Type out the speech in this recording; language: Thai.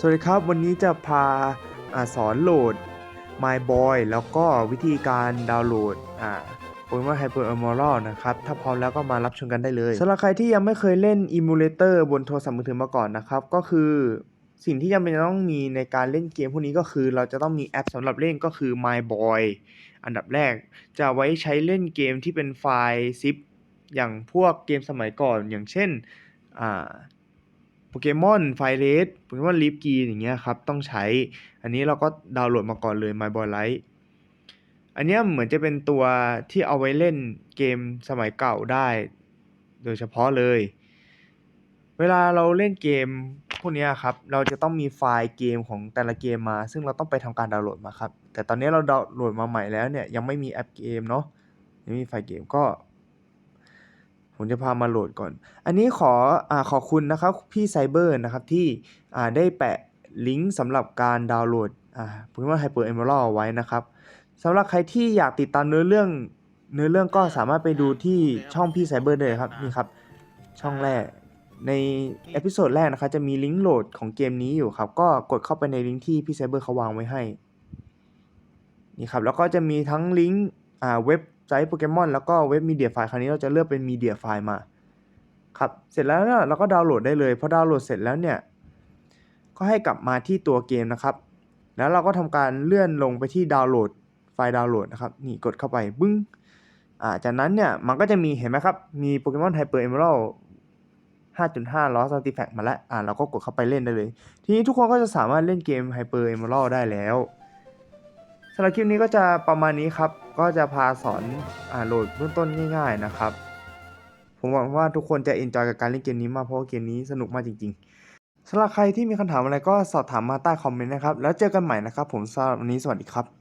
สวัสดีครับ วันนี้จะพาอาสอนโหลด My Boy แล้วก็วิธีการดาวน์โหลดอ่าโปเกมอนไฮเปอร์เอมอรัลนะครับ ถ้าพร้อมแล้วก็มารับชมกันได้เลยสำหรับใครที่ยังไม่เคยเล่น Emulator บนโทรศัพท์มือถือมาก่อนนะครับ ก็คือสิ่งที่จำเป็นจะต้องมีในการเล่นเกมพวกนี้ก็คือ เราจะต้องมีแอปสำหรับเล่นก็คือ My Boy อันดับแรก จะไว้ใช้เล่นเกมที่เป็นไฟล์ zip อย่างพวกเกมสมัยก่อนอย่างเช่นอ่า โปเกมอนไฟเรสโปเกมอนลีฟกีอย่างเงี้ยครับ ต้องใช้ อันนี้เราก็ดาวน์โหลดมาก่อนเลย My Boy Light อันเนี้ยเหมือนจะเป็นตัวที่เอาไว้เล่นเกมสมัยเก่าได้ โดยเฉพาะเลย เวลาเราเล่นเกมพวกเนี้ยครับ เราจะต้องมีไฟล์เกมของแต่ละเกมมา ซึ่งเราต้องไปทำการดาวน์โหลดมาครับ แต่ตอนนี้เราดาวน์โหลดมาใหม่แล้วเนี่ย ยังไม่มีแอปเกมเนาะ ยังไม่มีไฟล์เกมก็ ผมจะพามาโหลดก่อน อันนี้ขออาขอบคุณนะครับพี่ไซเบอร์นะครับที่อ่าได้แปะลิงก์สำหรับการดาวน์โหลดอ่าโปเกมอนไฮเปอร์เอมอรัลไว้นะครับสำหรับใครที่อยากติดตามเนื้อเรื่องเนื้อเรื่องก็สามารถไปดูที่ช่องพี่ไซเบอร์เลยครับนี่ครับช่องแรกในเอพิโซดแรกนะครับจะมีลิงก์โหลดของเกมนี้อยู่ครับ ก็กดเข้าไปในลิงก์ที่พี่ไซเบอร์เขาวางไว้ให้นี่ครับแล้วก็จะมีทั้งลิงก์อ่าเว็บ ไซต์โปเกมอนแล้วก็เว็บมีเดียไฟล์คราวนี้เราจะเลือกเป็นมีเดียไฟล์มาครับเสร็จแล้วเนี่ยเราก็ดาวน์โหลดได้เลยพอดาวน์โหลดเสร็จแล้วเนี่ยก็ให้กลับมาที่ตัวเกมนะครับ แล้วเราก็ทำการเลื่อนลงไปที่ดาวน์โหลดไฟล์ดาวน์โหลดนะครับนี่กดเข้าไปบึ้งอ่าจากนั้นเนี่ยมันก็จะมีเห็นไหมครับ มีโปเกมอนไฮเปอร์เอมเ a ล5.5 Lost Artifact มาแล้ว อ่าเราก็กดเข้าไปเล่นได้เลย ทีนี้ทุกคนก็จะสามารถเล่นเกม Hyper Emerald ได้แล้วำหรับคลิปนี้ก็จะประมาณนี้ครับ ก็จะพาสอนอ่าโหลดเบื้องต้นง่าย ๆนะครับ ผมหวังว่าทุกคนจะเอนจอยกับการเล่นเกมนี้มากเพราะเกมนี้สนุกมากจริงๆสำหรับใครที่มีคำถามอะไรก็สอบถามมาใต้คอมเมนต์นะครับ แล้วเจอกันใหม่นะครับ ผมสำหรับวันนี้สวัสดีครับ